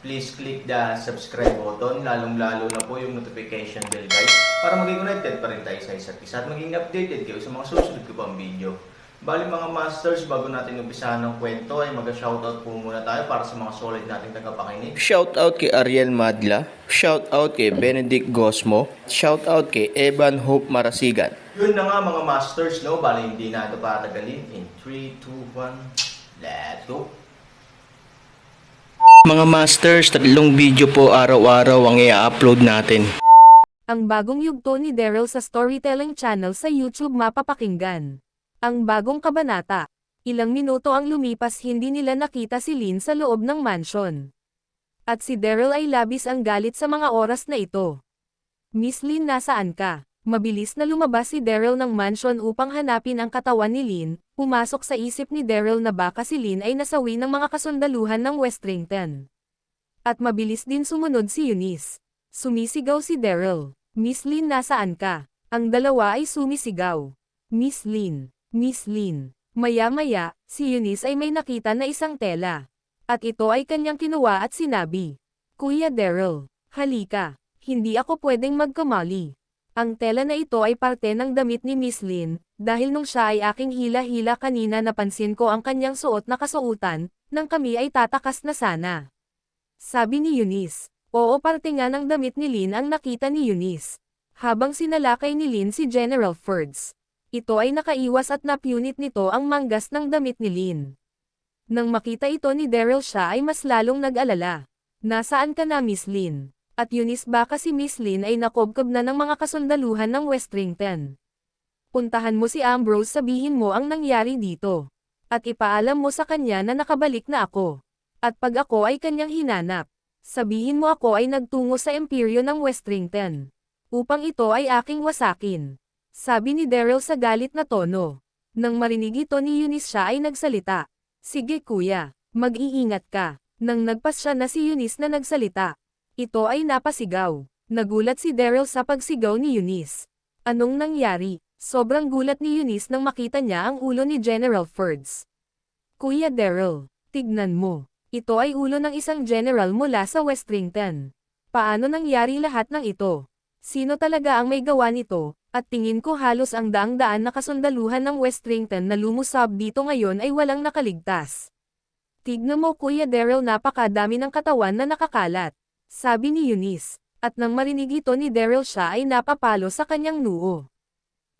please click the subscribe button, lalong-lalo na po yung notification bell guys, para maging connected pa rin tayo sa isa't isa at maging updated kayo sa mga susunod ko pang video. Bali mga masters, bago natin umpisahan ng kwento ay mag-shoutout po muna tayo para sa mga solid nating tagapakinig. Shoutout kay Ariel Madla, shoutout kay Benedict Gosmo, shoutout kay Evan Hope Marasigan. Yun na nga mga masters, no? Bali hindi na ito patagalin. In 3, 2, 1, let's go! Mga masters, tatlong video po araw-araw ang i-upload natin. Ang bagong yugto ni Daryl sa storytelling channel sa YouTube mapapakinggan. Ang bagong kabanata. Ilang minuto ang lumipas hindi nila nakita si Lynn sa loob ng mansion. At si Daryl ay labis ang galit sa mga oras na ito. Miss Lynn nasaan ka? Mabilis na lumabas si Daryl ng mansion upang hanapin ang katawan ni Lynn, pumasok sa isip ni Daryl na baka si Lynn ay nasawi ng mga kasundaluhan ng Westrington. At mabilis din sumunod si Eunice. Sumisigaw si Daryl. Miss Lynn nasaan ka? Ang dalawa ay sumisigaw. Miss Lynn, Miss Lynn. Maya-maya, si Eunice ay may nakita na isang tela. At ito ay kanyang kinuha at sinabi. Kuya Daryl, halika. Hindi ako pwedeng magkamali. Ang tela na ito ay parte ng damit ni Miss Lynn, dahil nung siya ay aking hila-hila kanina napansin ko ang kanyang suot na kasuotan, nang kami ay tatakas na sana. Sabi ni Eunice. Oo parte nga ng damit ni Lynn ang nakita ni Eunice. Habang sinalakay ni Lynn si General Fords. Ito ay nakaiwas at napunit nito ang manggas ng damit ni Lynn. Nang makita ito ni Daryl siya ay mas lalong nag-alala. Nasaan ka na Miss Lynn? At Eunice baka si Miss Lynn ay nakobkob na ng mga kasundaluhan ng Westrington. Puntahan mo si Ambrose sabihin mo ang nangyari dito. At ipaalam mo sa kanya na nakabalik na ako. At pag ako ay kanyang hinanap, sabihin mo ako ay nagtungo sa imperyo ng Westrington. Upang ito ay aking wasakin. Sabi ni Daryl sa galit na tono. Nang marinig ito ni Eunice siya ay nagsalita. Sige kuya, mag-iingat ka. Nang nagpas siya na si Eunice na nagsalita. Ito ay napasigaw. Nagulat si Daryl sa pagsigaw ni Eunice. Anong nangyari? Sobrang gulat ni Eunice nang makita niya ang ulo ni General Fords. Kuya Daryl, tignan mo. Ito ay ulo ng isang general mula sa Westrington. Paano nangyari lahat ng ito? Sino talaga ang may gawa nito? At tingin ko halos ang daang-daan na kasundaluhan ng Westrington na lumusab dito ngayon ay walang nakaligtas. Tignan mo Kuya Daryl napakadami ng katawan na nakakalat. Sabi ni Eunice. At nang marinig ito ni Daryl siya ay napapalo sa kanyang noo.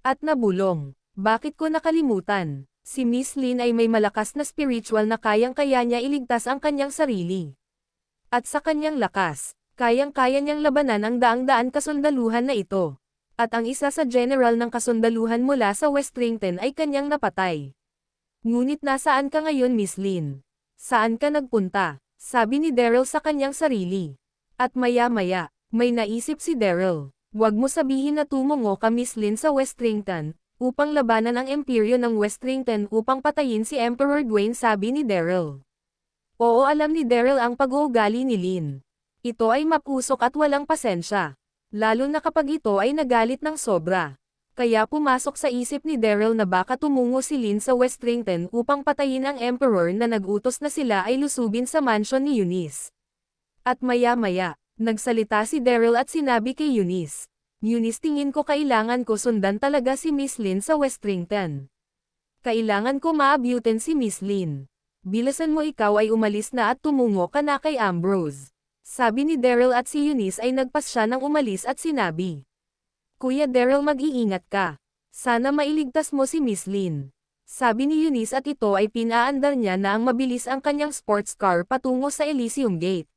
At nabulong. Bakit ko nakalimutan? Si Miss Lynn ay may malakas na spiritual na kayang-kaya niya iligtas ang kanyang sarili. At sa kanyang lakas, kayang-kaya niyang labanan ang daang-daan kasundaluhan na ito. At ang isa sa general ng kasundaluhan mula sa Westrington ay kanyang napatay. Ngunit nasaan ka ngayon Miss Lynn? Saan ka nagpunta? Sabi ni Daryl sa kanyang sarili. At maya-maya, may naisip si Daryl. Huwag mo sabihin na tumungo ka Miss Lynn sa Westrington, upang labanan ang imperyo ng Westrington upang patayin si Emperor Dwayne sabi ni Daryl. Oo alam ni Daryl ang pag-uugali ni Lynn. Ito ay mapusok at walang pasensya. Lalo na kapag ito ay nagalit ng sobra. Kaya pumasok sa isip ni Daryl na baka tumungo si Lynn sa Westrington upang patayin ang Emperor na nagutos na sila ay lusubin sa mansion ni Eunice. At maya-maya, nagsalita si Daryl at sinabi kay Eunice. Eunice tingin ko kailangan ko sundan talaga si Miss Lynn sa Westrington. Kailangan ko maabutin si Miss Lynn. Bilasan mo ikaw ay umalis na at tumungo ka na kay Ambrose. Sabi ni Daryl at si Eunice ay nagpas siya ng umalis at sinabi. Kuya Daryl mag-iingat ka. Sana mailigtas mo si Miss Lynn. Sabi ni Eunice at ito ay pinaandar niya na ang mabilis ang kanyang sports car patungo sa Elysium Gate.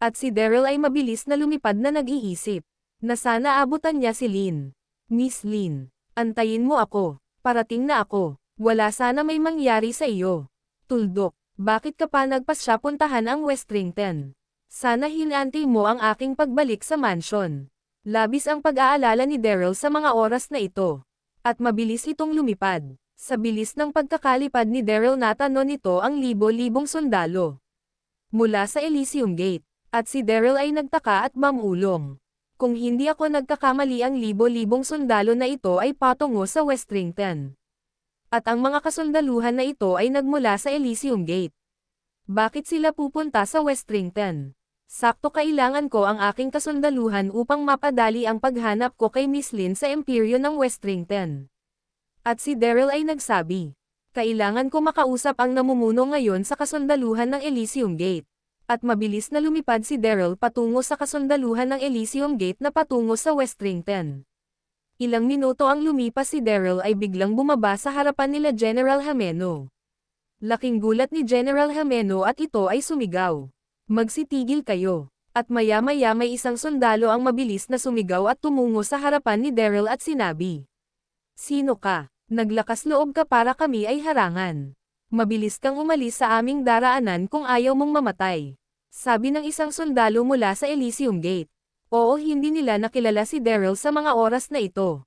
At si Daryl ay mabilis na lumipad na nag-iisip. Na sana abutan niya si Lynn. Miss Lynn, antayin mo ako. Parating na ako. Wala sana may mangyari sa iyo. Tuldok, bakit ka pa nagpas siya puntahan ang Westrington? Sana hinante mo ang aking pagbalik sa mansion. Labis ang pag-aalala ni Daryl sa mga oras na ito. At mabilis itong lumipad. Sa bilis ng pagkakalipad ni Daryl natano nito ang libo-libong sundalo. Mula sa Elysium Gate. At si Daryl ay nagtaka at mamulong. Kung hindi ako nagkakamali ang libo-libong sundalo na ito ay patungo sa Westrington. At ang mga kasundaluhan na ito ay nagmula sa Elysium Gate. Bakit sila pupunta sa Westrington? Sakto kailangan ko ang aking kasundaluhan upang mapadali ang paghanap ko kay Miss Lynn sa Imperyo ng Westrington. At si Daryl ay nagsabi, kailangan ko makausap ang namumuno ngayon sa kasundaluhan ng Elysium Gate. At mabilis na lumipad si Daryl patungo sa kasundaluhan ng Elysium Gate na patungo sa Westrington. Ilang minuto ang lumipas si Daryl ay biglang bumaba sa harapan nila General Hameno. Laking gulat ni General Hameno at ito ay sumigaw. Magsitigil kayo. At maya-maya may isang sundalo ang mabilis na sumigaw at tumungo sa harapan ni Daryl at sinabi. Sino ka? Naglakas loob ka para kami ay harangan. Mabilis kang umalis sa aming daraanan kung ayaw mong mamatay. Sabi ng isang sundalo mula sa Elysium Gate. Oo hindi nila nakilala si Daryl sa mga oras na ito.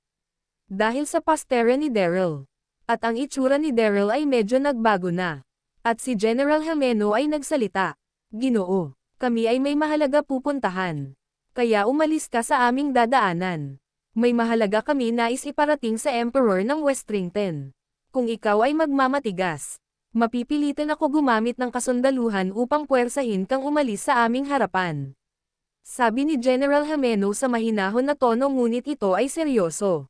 Dahil sa pastera ni Daryl. At ang itsura ni Daryl ay medyo nagbago na. At si General Hameno ay nagsalita. Ginoo, kami ay may mahalaga pupuntahan. Kaya umalis ka sa aming dadaanan. May mahalaga kami nais iparating sa Emperor ng Westrington. Kung ikaw ay magmamatigas, mapipilitan ako gumamit ng kasundaluhan upang puwersahin kang umalis sa aming harapan. Sabi ni General Hameno sa mahinahon na tono ngunit ito ay seryoso.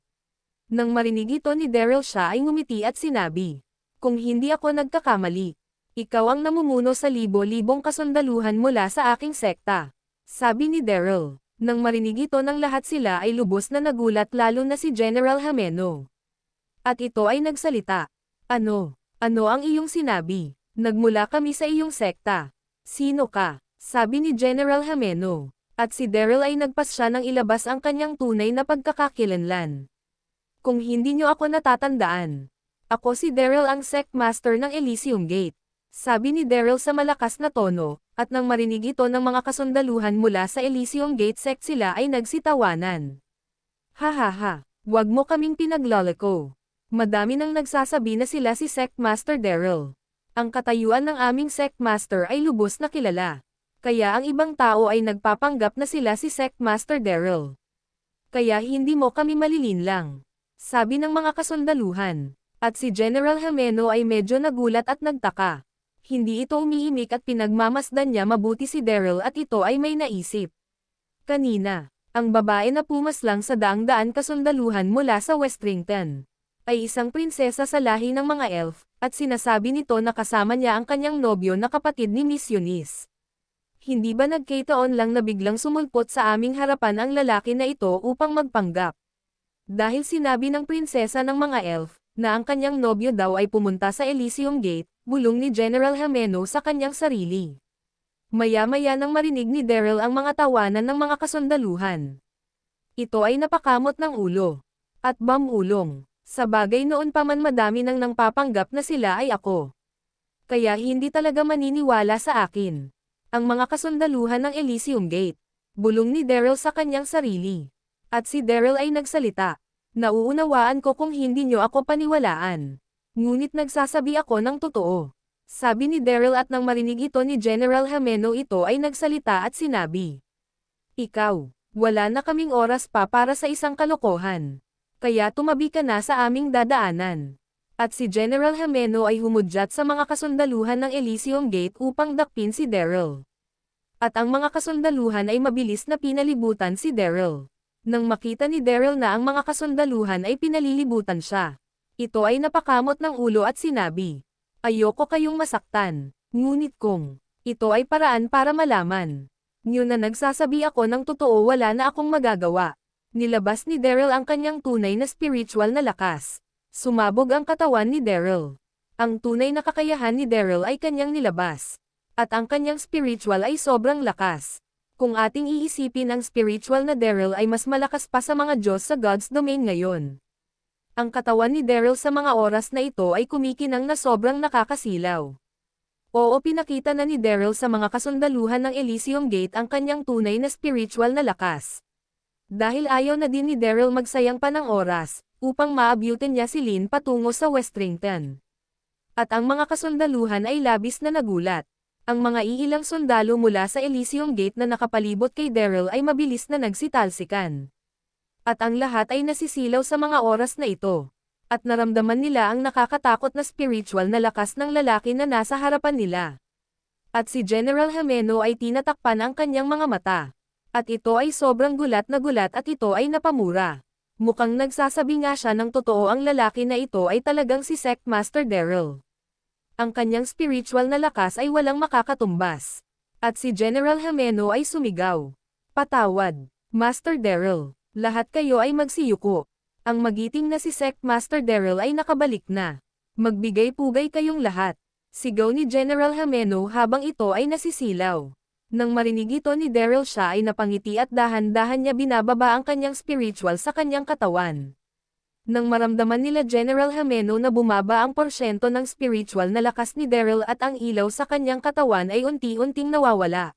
Nang marinig ito ni Daryl siya ay ngumiti at sinabi, Kung hindi ako nagkakamali, ikaw ang namumuno sa libo-libong kasundaluhan mula sa aking sekta. Sabi ni Daryl. Nang marinig ito ng lahat sila ay lubos na nagulat lalo na si General Hameno. At ito ay nagsalita. Ano? Ano ang iyong sinabi? Nagmula kami sa iyong sekta. Sino ka? Sabi ni General Hameno. At si Daryl ay nagpasya ng ilabas ang kanyang tunay na pagkakakilanlan. Kung hindi niyo ako natatandaan. Ako si Daryl ang sect master ng Elysium Gate. Sabi ni Daryl sa malakas na tono, at nang marinig ito ng mga kasundaluhan mula sa Elysium Gate sect sila ay nagsitawanan. Ha ha ha, wag mo kaming pinagloloko. Madami nang nagsasabi na sila si Sect Master Daryl. Ang katayuan ng aming Sect Master ay lubos na kilala. Kaya ang ibang tao ay nagpapanggap na sila si Sect Master Daryl. Kaya hindi mo kami malilinlang. Sabi ng mga kasundaluhan. At si General Hameno ay medyo nagulat at nagtaka. Hindi ito umiimik at pinagmamasdan niya mabuti si Daryl at ito ay may naisip. Kanina, ang babae na pumaslang sa daang-daan kasundaluhan mula sa Westrington ay isang prinsesa sa lahi ng mga elf, at sinasabi nito na kasama niya ang kanyang nobyo na kapatid ni Miss Eunice. Hindi ba nagkataon lang na biglang sumulpot sa aming harapan ang lalaki na ito upang magpanggap? Dahil sinabi ng prinsesa ng mga elf, na ang kanyang nobyo daw ay pumunta sa Elysium Gate, bulong ni General Hameno sa kanyang sarili. Maya-maya nang marinig ni Daryl ang mga tawanan ng mga kasundaluhan. Ito ay napakamot ng ulo. At bamulong. Sa bagay noon pa man madami nang nang papanggap na sila ay ako. Kaya hindi talaga maniniwala sa akin. Ang mga kasundaluhan ng Elysium Gate. Bulong ni Daryl sa kanyang sarili. At si Daryl ay nagsalita. Nauunawaan ko kung hindi nyo ako paniwalaan. Ngunit nagsasabi ako ng totoo. Sabi ni Daryl at nang marinig ito ni General Hameno ito ay nagsalita at sinabi. Ikaw, wala na kaming oras pa para sa isang kalokohan. Kaya tumabi ka na sa aming dadaanan. At si General Hameno ay humudyat sa mga kasundaluhan ng Elysium Gate upang dakpin si Daryl. At ang mga kasundaluhan ay mabilis na pinalibutan si Daryl. Nang makita ni Daryl na ang mga kasundaluhan ay pinalilibutan siya. Ito ay napakamot ng ulo at sinabi, Ayoko kayong masaktan. Ngunit kung, ito ay paraan para malaman. Nyo na nagsasabi ako ng totoo wala na akong magagawa. Nilabas ni Daryl ang kanyang tunay na spiritual na lakas. Sumabog ang katawan ni Daryl. Ang tunay na kakayahan ni Daryl ay kanyang nilabas. At ang kanyang spiritual ay sobrang lakas. Kung ating iisipin ang spiritual na Daryl ay mas malakas pa sa mga Diyos sa God's domain ngayon. Ang katawan ni Daryl sa mga oras na ito ay kumikinang na sobrang nakakasilaw. Oo pinakita na ni Daryl sa mga kasundaluhan ng Elysium Gate ang kanyang tunay na spiritual na lakas. Dahil ayaw na din ni Daryl magsayang pa ng oras, upang maabutin niya si Lynn patungo sa Westrington. At ang mga kasundaluhan ay labis na nagulat. Ang mga iilang sundalo mula sa Elysium Gate na nakapalibot kay Daryl ay mabilis na nagsitalsikan. At ang lahat ay nasisilaw sa mga oras na ito. At naramdaman nila ang nakakatakot na spiritual na lakas ng lalaki na nasa harapan nila. At si General Hameno ay tinatakpan ang kanyang mga mata. At ito ay sobrang gulat na gulat at ito ay napamura. Mukhang nagsasabi nga siya ng totoo ang lalaki na ito ay talagang si Sect Master Daryl. Ang kanyang spiritual na lakas ay walang makakatumbas. At si General Hameno ay sumigaw. Patawad, Master Daryl, lahat kayo ay magsiyuko. Ang magiting na si Sect Master Daryl ay nakabalik na. Magbigay-pugay kayong lahat. Sigaw ni General Hameno habang ito ay nasisilaw. Nang marinig ito ni Daryl siya ay napangiti at dahan-dahan niya binababa ang kanyang spiritual sa kanyang katawan. Nang maramdaman nila General Hameno na bumaba ang porsyento ng spiritual na lakas ni Daryl at ang ilaw sa kanyang katawan ay unti-unting nawawala.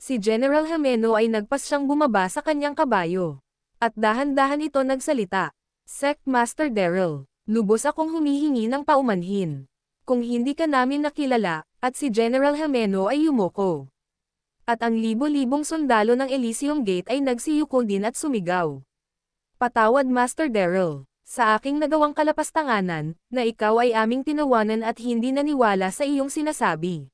Si General Hameno ay nagpas siyang bumaba sa kanyang kabayo. At dahan-dahan ito nagsalita. Sect Master Daryl, lubos akong humihingi ng paumanhin. Kung hindi ka namin nakilala, at si General Hameno ay yumuko. At ang libo-libong sundalo ng Elysium Gate ay nagsiyuko din at sumigaw. Patawad Master Daryl, sa aking nagawang kalapastanganan, na ikaw ay aming tinawanan at hindi naniwala sa iyong sinasabi.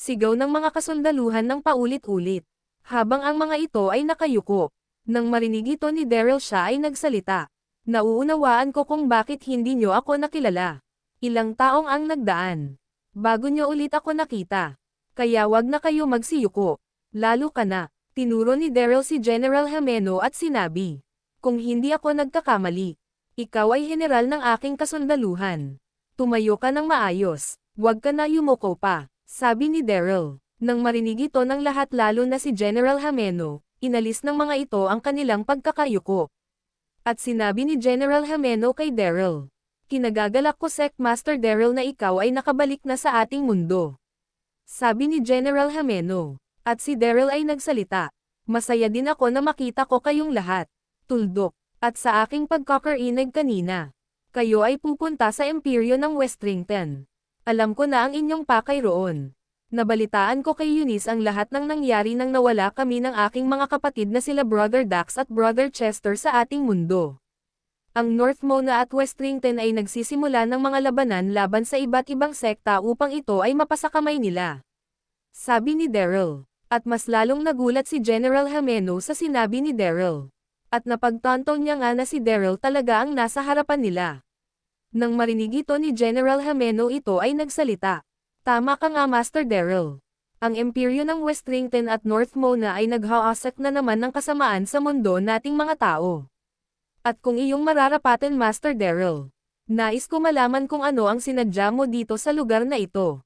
Sigaw ng mga kasundaluhan ng paulit-ulit. Habang ang mga ito ay nakayuko. Nang marinig ito ni Daryl siya ay nagsalita. Nauunawaan ko kung bakit hindi nyo ako nakilala. Ilang taong ang nagdaan. Bago nyo ulit ako nakita. Kaya wag na kayo magsiyuko. Lalo ka na. Tinuro ni Daryl si General Hameno at sinabi. Kung hindi ako nagkakamali. Ikaw ay general ng aking kasundaluhan. Tumayo ka ng maayos. Wag ka na yumuko pa. Sabi ni Daryl. Nang marinig ito ng lahat lalo na si General Hameno, inalis ng mga ito ang kanilang pagkakayuko. At sinabi ni General Hameno kay Daryl, Kinagagalak ko Sec Master Daryl na ikaw ay nakabalik na sa ating mundo. Sabi ni General Hameno. At si Daryl ay nagsalita. Masaya din ako na makita ko kayong lahat. Tuldok. At sa aking pagkakarinig kanina. Kayo ay pupunta sa imperyo ng Westrington. Alam ko na ang inyong pakay roon. Nabalitaan ko kay Eunice ang lahat ng nangyari nang nawala kami ng aking mga kapatid na sila Brother Dax at Brother Chester sa ating mundo. Ang North Mona at Westrington ay nagsisimula ng mga labanan laban sa iba't ibang sekta upang ito ay mapasakamay nila. Sabi ni Daryl. At mas lalong nagulat si General Hameno sa sinabi ni Daryl. At napagtanto niya nga na si Daryl talaga ang nasa harapan nila. Nang marinig ito ni General Hameno ito ay nagsalita. Tama ka nga Master Daryl. Ang imperyo ng Westrington at North Mona ay naghaasak na naman ng kasamaan sa mundo nating mga tao. At kung iyong mararapatan Master Daryl, nais ko malaman kung ano ang sinadya mo dito sa lugar na ito.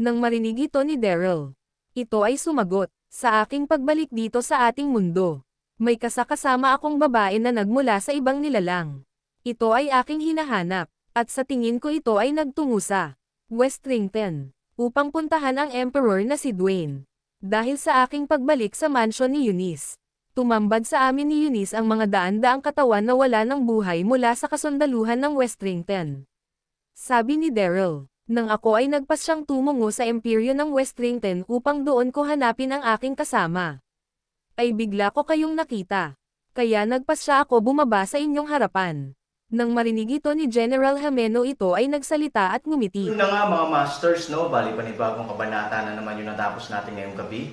Nang marinig ito ni Daryl, ito ay sumagot, sa aking pagbalik dito sa ating mundo. May kasakasama akong babae na nagmula sa ibang nilalang. Ito ay aking hinahanap, at sa tingin ko ito ay nagtungo sa Westrington, upang puntahan ang Emperor na si Dwayne. Dahil sa aking pagbalik sa mansion ni Eunice, tumambad sa amin ni Eunice ang mga daan-daang katawan na wala ng buhay mula sa kasundaluhan ng Westrington. Sabi ni Daryl, nang ako ay nagpas siyang tumungo sa imperyo ng Westrington upang doon ko hanapin ang aking kasama. Ay bigla ko kayong nakita. Kaya nagpas siya ako bumaba sa inyong harapan. Nang marinig ito ni General Hameno ito ay nagsalita at ngumiti. Yun na nga mga masters, no? Bali panibagong kabanata na naman yung natapos natin ngayong gabi.